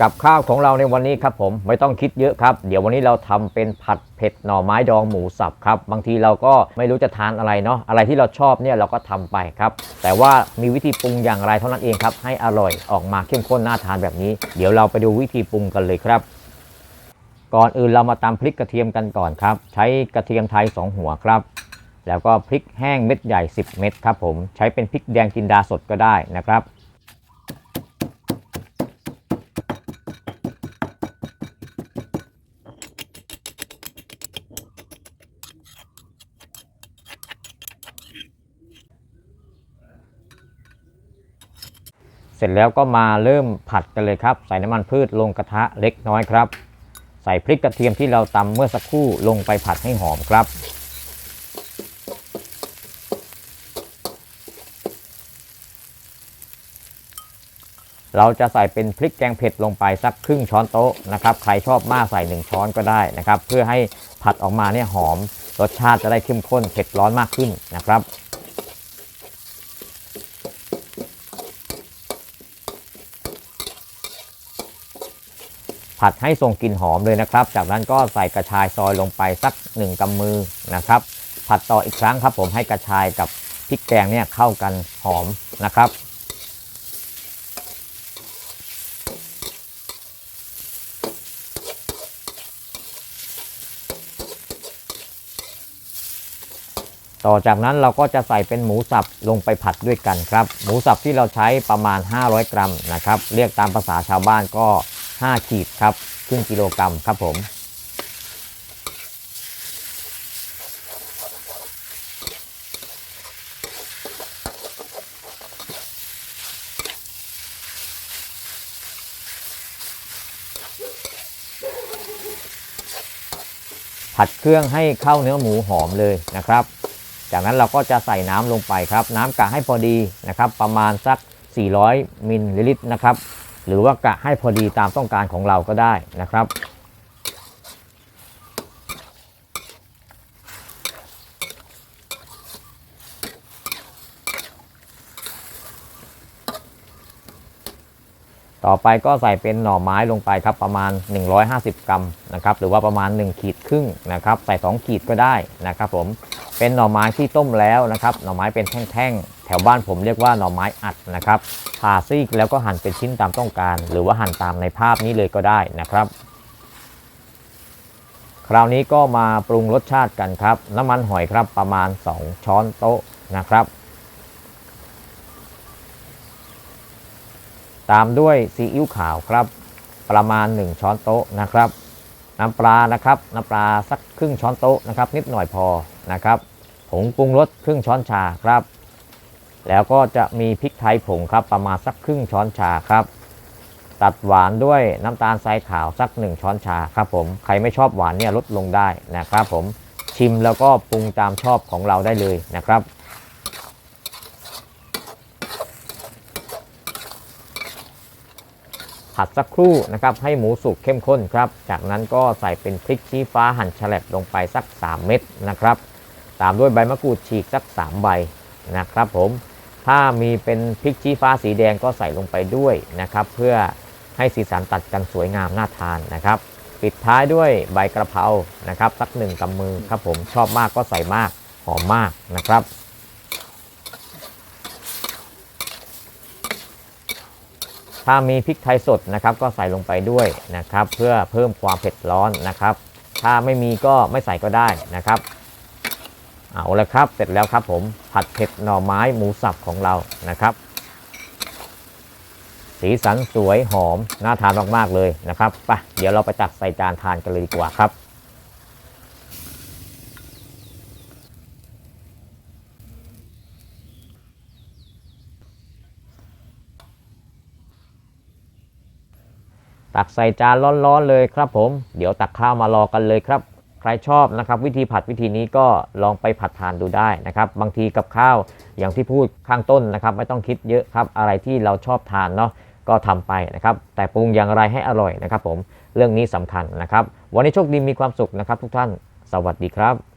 กับข้าวของเราในวันนี้ครับผมไม่ต้องคิดเยอะครับ เดี๋ยววันนี้เราทำเป็นผัดเผ็ดหน่อไม้ดองหมูสับครับ บางทีเราก็ไม่รู้จะทานอะไรเนาะอะไรที่เราชอบเนี่ยเราก็ทำไปครับ แต่ว่ามีวิธีปรุงอย่างไรเท่านั้นเองครับ ให้อร่อยออกมาเข้มข้นน่าทานแบบนี้ เดี๋ยวเราไปดูวิธีปรุงกันเลยครับ ก่อนอื่นเรามาตำพริกกระเทียมกันก่อนครับ ใช้กระเทียมไทย 2 หัวครับแล้วก็พริกแห้งเม็ดใหญ่ 10 เม็ดครับผมใช้เป็นพริกแดงจินดาสดก็ได้นะครับ เสร็จแล้วก็มาเริ่มผัดกันเลยครับ ใส่น้ำมันพืชลงกระทะเล็กน้อยครับ ใส่พริกกระเทียมที่เราตำเมื่อสักครู่ลงไปผัดให้หอมครับ เราจะใส่เป็นพริกแกงเผ็ดลงไปสักครึ่งช้อนโต๊ะนะครับ ใครชอบมากใส่ 1 ช้อนก็ได้นะครับ เพื่อให้ผัดออกมาเนี่ยหอม รสชาติจะได้เข้มข้นเผ็ดร้อนมากขึ้นนะครับ ผัดให้ส่งกลิ่นหอมเลยนะครับ จากนั้นก็ใส่กระชายซอยลงไปสักหนึ่งกำมือนะครับ ผัดต่ออีกครั้งครับ ผมให้กระชายกับพริกแกงเนี่ยเข้ากันหอมนะครับ ต่อจากนั้นเราก็จะใส่เป็นหมูสับลงไปผัดด้วยกันครับ หมูสับที่เราใช้ประมาณ 500 กรัมนะครับ เรียกตามภาษาชาวบ้านก็ 5 ขีดครับครึ่งกิโลกรัมครับผม ผัดเครื่องให้เข้าเนื้อหมูหอมเลยนะครับ จากนั้นเราก็จะใส่น้ำลงไปครับ น้ำกะให้พอดีนะครับ ประมาณสัก 400มิลลิลิตรนะครับ หรือว่ากะให้พอดีตามต้องการของเราก็ได้นะครับ ต่อไปก็ใส่เป็นหน่อไม้ลงไปครับประมาณ 150 กรัมนะครับหรือว่าประมาณ 1 ขีดครึ่งนะครับใส่ 2 ขีดก็ได้นะครับผมเป็นหน่อไม้ที่ต้มแล้วนะครับ หน่อไม้เป็นแท่งๆ ถวบ้านผมเรียกว่าหน่อไม้อัดนะครับผ่าซีกแล้วก็หั่นเป็นชิ้นตามต้องการ หรือว่าหั่นตามในภาพนี้เลยก็ได้นะครับ คราวนี้ก็มาปรุงรสชาติกันครับ น้ำมันหอยครับประมาณ 2 ช้อนโต๊ะนะครับ ตามด้วยซีอิ๊วขาวครับ ประมาณ 1 ช้อนโต๊ะนะครับ น้ำปลานะครับ น้ำปลาสักครึ่งช้อนโต๊ะนะครับ นิดหน่อยพอนะครับผงปรุงรสครึ่งช้อนชาครับ แล้วก็จะมีพริกไทยผงครับประมาณสักครึ่งช้อนชาครับ ตัดหวานด้วยน้ำตาลทรายขาวสัก 1 ช้อนชาครับผมใครไม่ชอบหวานเนี่ยลดลงได้นะครับผมชิมแล้วก็ปรุงตามชอบของเราได้เลยนะครับผัดสักครู่นะครับให้หมูสุกเข้มข้นครับ จากนั้นก็ใส่เป็นพริกชี้ฟ้าหั่นแฉลบลงไปสัก 3 เม็ดนะครับ ตามด้วยใบมะกรูดฉีกสัก 3 ใบนะครับผม ถ้ามีเป็นพริกชี้ฟ้าสีแดงก็ใส่ลงไปด้วยนะครับ เพื่อให้สีสันตัดกันสวยงามน่าทานนะครับ ปิดท้ายด้วยใบกระเพรานะครับสักหนึ่งกำมือครับผมชอบมากก็ใส่มากหอมมากนะครับถ้ามีพริกไทยสดนะครับก็ใส่ลงไปด้วยนะครับ เพื่อเพิ่มความเผ็ดร้อนนะครับ ถ้าไม่มีก็ไม่ใส่ก็ได้นะครับ เอาละครับ เสร็จแล้วครับผมผัดเผ็ดหน่อไม้หมูสับของเรานะครับ สีสันสวยหอมน่าทานมากๆเลยนะครับไปเดี๋ยวเราไปตักใส่จานทานกันเลยดีกว่าครับตักใส่จานร้อนๆเลยครับผม เดี๋ยวตักข้าวมารอกันเลยครับ ใครชอบนะครับวิธีผัดวิธีนี้ก็ลองไปผัดทานดูได้นะครับ บางทีกับข้าวอย่างที่พูดข้างต้นนะครับ ไม่ต้องคิดเยอะครับ อะไรที่เราชอบทานเนาะก็ทำไปนะครับ แต่ปรุงอย่างไรให้อร่อยนะครับ ผมเรื่องนี้สำคัญนะครับ วันนี้โชคดีมีความสุขนะครับ ทุกท่าน สวัสดีครับ